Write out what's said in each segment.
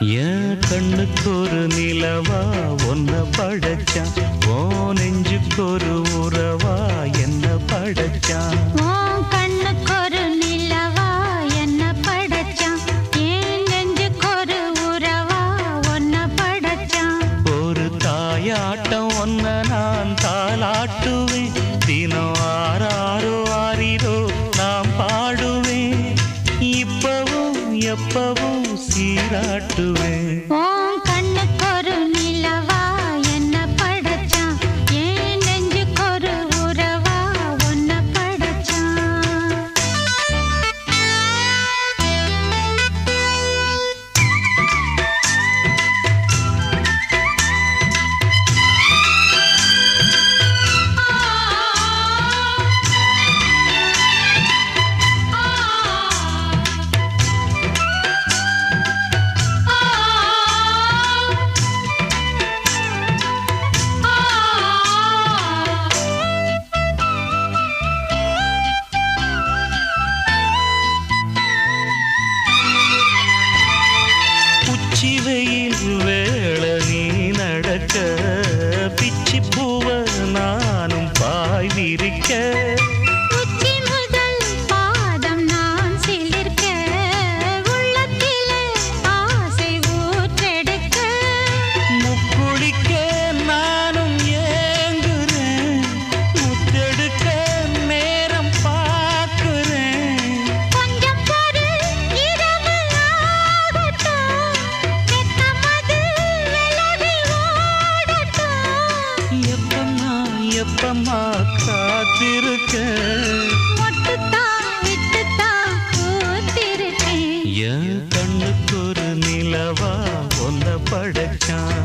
என் கண்ணுக்கு ஒரு நிலவா ஒன்ன படைச்சா ஓ நெஞ்சுக்கு ஒரு உறவா நீராட்டுவே காலமா காத்திருக்கேன் என் கண்ணுக்கு ஒரு நிலவா ஒன்ன படைச்சான்.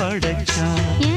படைச்சான்